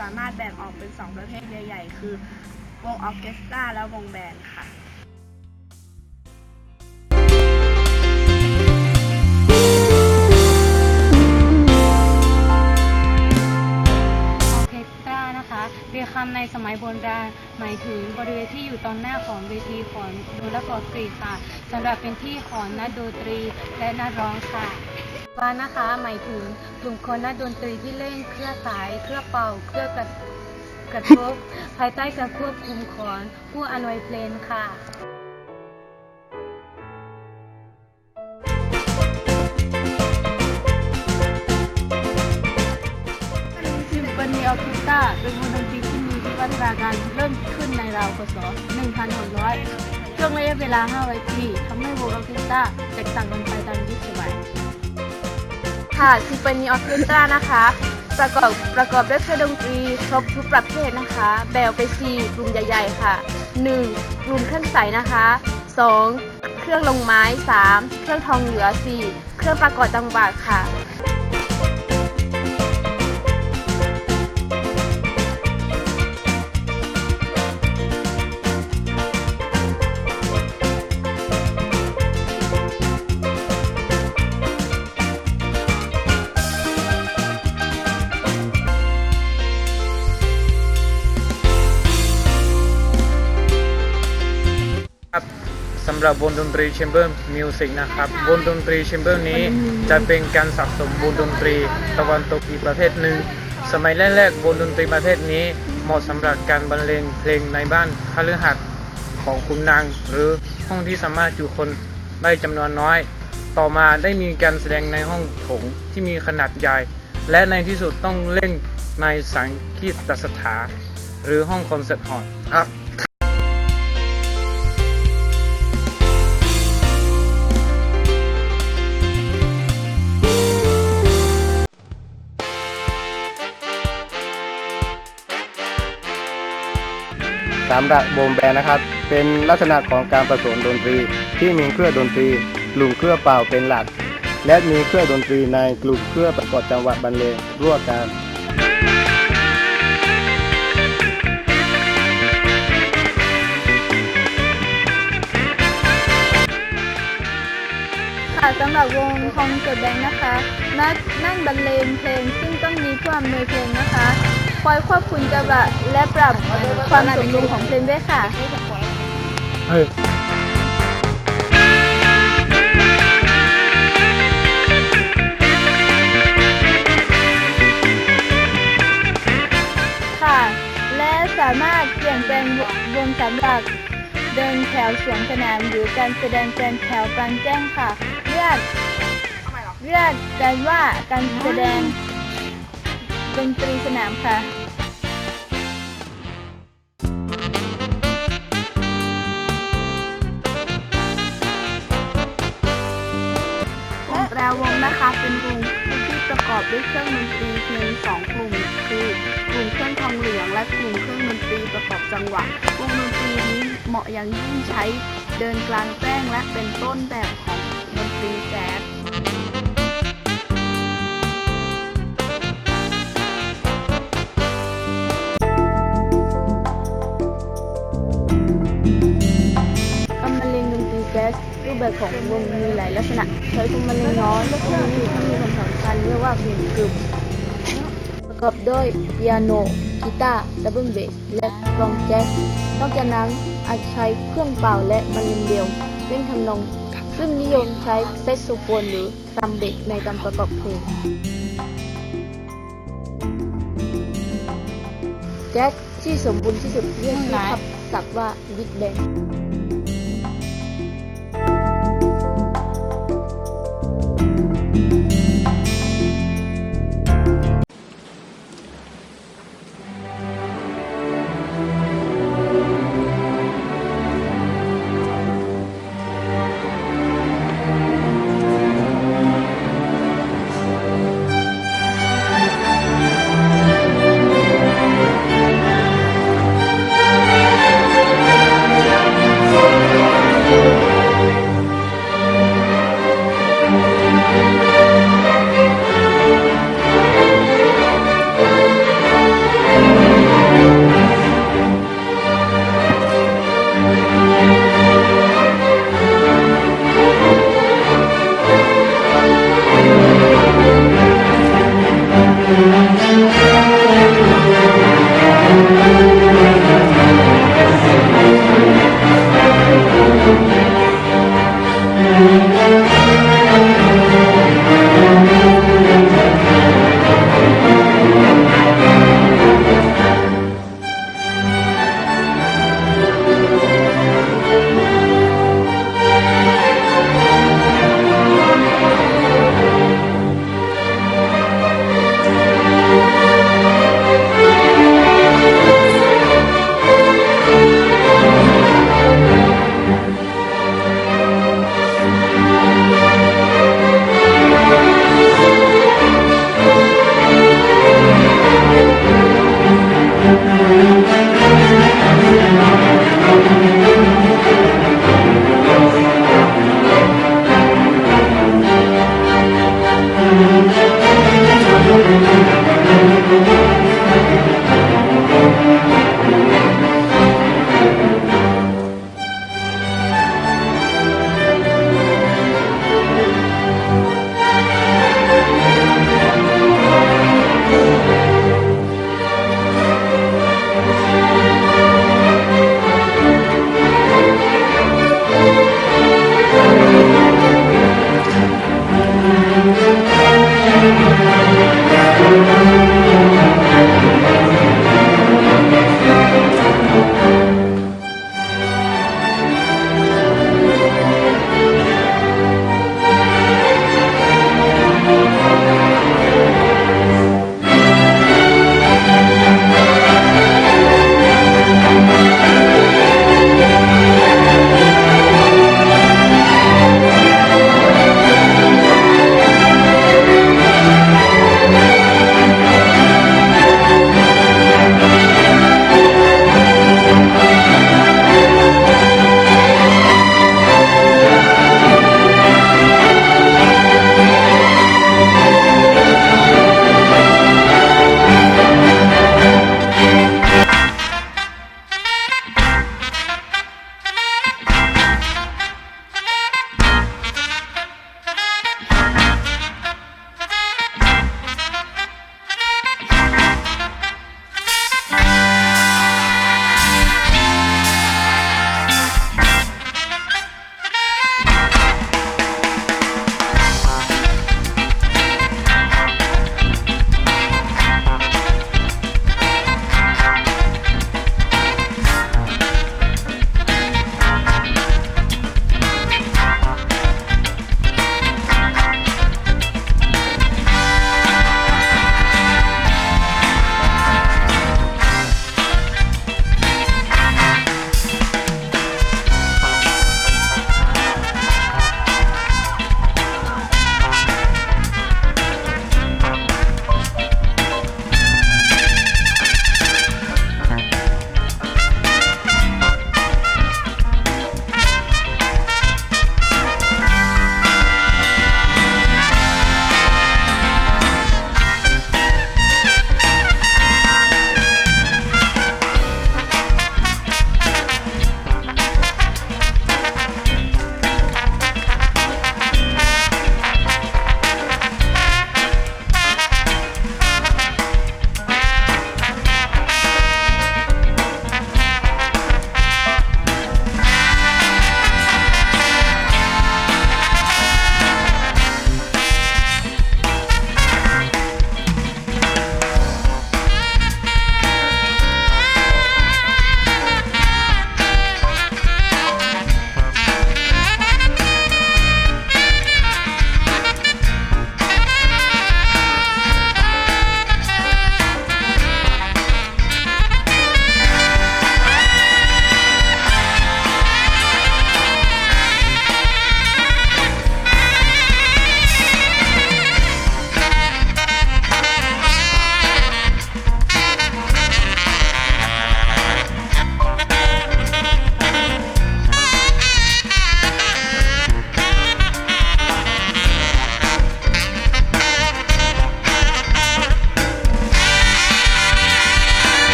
สองประเภทใหญ่ๆ คือ วงออเคสตราและวงแบนด์ค่ะออเคสตรานะคะเรียกคำในสมัยโบราณหมายถึงบริเวณที่อยู่ตอนหน้าของเวทีของดูและกอกรีค่ะสำหรับเป็นที่ของนักดนตรีและนักร้องค่ะ วานะคะหมายถึงกลุ่มคนนักดนตรีที่เล่นเครื่อสาย เครื่อเป่า เครื่อกระกระทบภายใต้การควบคุมของผู้อำนวยเพลงค่ะซิมโฟนีออร์เคสตราเป็นวงดนตรีที่มีวิวัฒนาการเริ่มขึ้นในราวคศ1600 ช่วงระยะเวลา 500 ปีทำให้วงออร์เคสตราแตกต่างกันไปตามยุคสมัย ค่ะซิมโฟนีออร์เคสตรานะคะ ประกอบประกอบด้วยเครื่องดนตรีครบทุกประเภทนะคะ แบ่งไปสี่กลุ่มใหญ่ๆค่ะ 1. กลุ่มเครื่องใสนะคะ 2. เครื่องลงไม้ 3. เครื่องทองเหลือ 4. เครื่องประกอบจังหวะค่ะ สำหรับวงดนตรีแชมเบอร์มิวสิกนะครับวงดนตรีแชมเบอร์นี้จะเป็นการสะสมวงดนตรีตะวันตกอีกประเภทหนึ่ง สมัยแรกๆวงดนตรีประเภทนี้เหมาะสำหรับการบรรเลงเพลงในบ้านคฤหัสถ์ของคุณนาง หรือห้องที่สามารถอยู่คนได้จำนวนน้อย ต่อมาได้มีการแสดงในห้องโถงที่มีขนาดใหญ่ และในที่สุดต้องเล่นในสังคีตสถานหรือห้องคอนเสิร์ตฮอลล์ครับ สำหรับวงแบนนะครับ เป็นลักษณะของการผสมดนตรี ที่มีเครื่องดนตรีกลุ่มเครื่องเป่าเป็นหลัก และมีเครื่องดนตรีในกลุ่มเครื่องประกอบจังหวะบรรเลงร่วมกันค่ะสำหรับวงคองเกิดแบงนะคะนักนั่งบรรเลงเพลงซึ่งต้องมีผู้อำนวยเพลงนะคะ คอยควบคุมจังหวะและปรับความสมดุลของเพลงด้วยค่ะ เฮ้ยค่ะ และสามารถเปลี่ยนแปลงวงสำหรับเดินแถวสวนสนามหรือการแสดงเป็นแถวกลางแจ้งค่ะเรียกเรียกกันว่าการแสดง ดนตรีสนามค่ะและแปรวงนะคะเป็นวงที่ประกอบด้วยเครื่องดนตรีเพียงสองกลุ่มคือกลุ่มเครื่องทองเหลือง และกลุ่มเครื่องดนตรีประกอบจังหวะวงดนตรีนี้เหมาะอย่างยิ่งใช้เดินกลางแจ้งและเป็นต้นแบบของดนตรีแจ๊ส รูปแบบของวงมีหลายลักษณะ ใช้คนบรรเลงน้อยและเครื่องดนตรีที่มีความสำคัญเรียกว่าเพลงกลุ่มประกอบด้วยเปียโนกีตาร์ดับเบิลเบสและกลองแจ๊สนอกจากนั้นอาจใช้เครื่องเป่าและบรรเลงเดียวเล่นทำนองซึ่งนิยมใช้เซกโซโฟนหรือทรัมเบตในการประกอบเพลงแจ๊สที่สมบูรณ์ที่สุดเรียกทับศัพท์ว่าบิ๊กแบน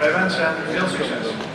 Wij wensen hen veel succes.